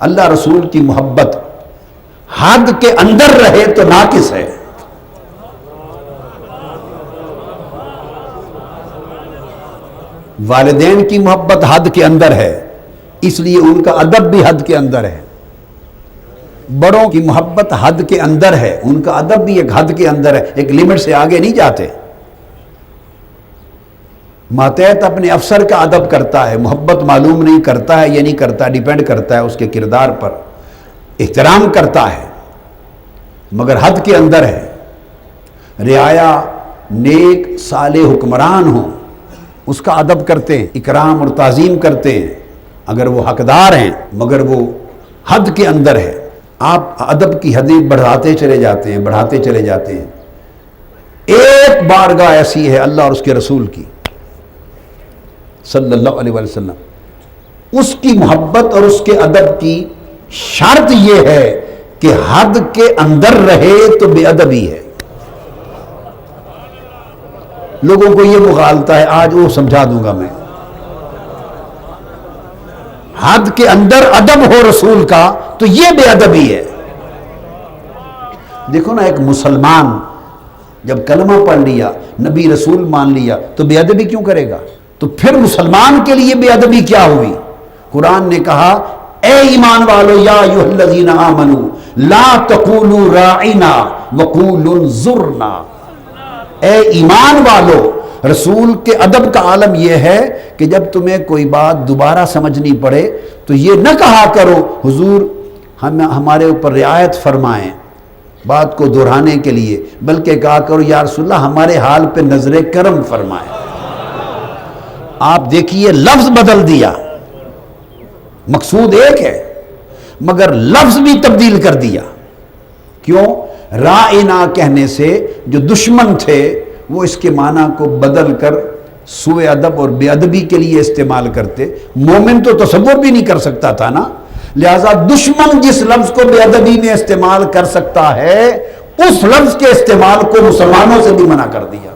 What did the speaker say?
اللہ رسول کی محبت حد کے اندر رہے تو ناقص ہے۔ والدین کی محبت حد کے اندر ہے، اس لیے ان کا ادب بھی حد کے اندر ہے۔ بڑوں کی محبت حد کے اندر ہے، ان کا ادب بھی ایک حد کے اندر ہے، ایک لمٹ سے آگے نہیں جاتے۔ ماتحت اپنے افسر کا ادب کرتا ہے، محبت معلوم نہیں کرتا ہے، یہ نہیں کرتا ڈیپینڈ کرتا ہے اس کے کردار پر۔ احترام کرتا ہے، مگر حد کے اندر ہے۔ رعایا نیک صالح حکمران ہوں، اس کا ادب کرتے ہیں، اکرام اور تعظیم کرتے ہیں۔ اگر وہ حقدار ہیں، مگر وہ حد کے اندر ہے۔ آپ ادب کی حدیں بڑھاتے چلے جاتے ہیں، بڑھاتے چلے جاتے ہیں۔ ایک بارگاہ ایسی ہے اللہ اور اس کے رسول کی۔ صلی اللہ علیہ وسلم۔ اس کی محبت اور اس کے ادب کی شرط یہ ہے کہ حد کے اندر رہے تو بے ادبی ہے۔ لوگوں کو یہ مغالتا ہے، آج وہ سمجھا دوں گا میں۔ حد کے اندر ادب ہو رسول کا تو یہ بے ادبی ہے۔ دیکھو نا، ایک مسلمان جب کلمہ پڑھ لیا، نبی رسول مان لیا، تو بے ادبی کیوں کرے گا؟ تو پھر مسلمان کے لیے بے ادبی کیا ہوئی؟ قرآن نے کہا، اے ایمان والو، یا الذین آمنو، لا تقولوا راعنا وقولوا انظرنا۔ اے ایمان والو، رسول کے ادب کا عالم یہ ہے کہ جب تمہیں کوئی بات دوبارہ سمجھنی پڑے، تو یہ نہ کہا کرو، حضور، ہم ہمارے اوپر رعایت فرمائیں بات کو دہرانے کے لیے، بلکہ کہا کرو، یا رسول اللہ، ہمارے حال پہ نظر کرم فرمائیں۔ آپ دیکھیے لفظ بدل دیا۔ مقصود ایک ہے، مگر لفظ بھی تبدیل کر دیا۔ کیوں؟ رائنا کہنے سے جو دشمن تھے، وہ اس کے معنی کو بدل کر سوء ادب اور بے ادبی کے لیے استعمال کرتے۔ مومن تو تصور بھی نہیں کر سکتا تھا نا۔ لہذا دشمن جس لفظ کو بے ادبی میں استعمال کر سکتا ہے، اس لفظ کے استعمال کو مسلمانوں سے بھی منع کر دیا۔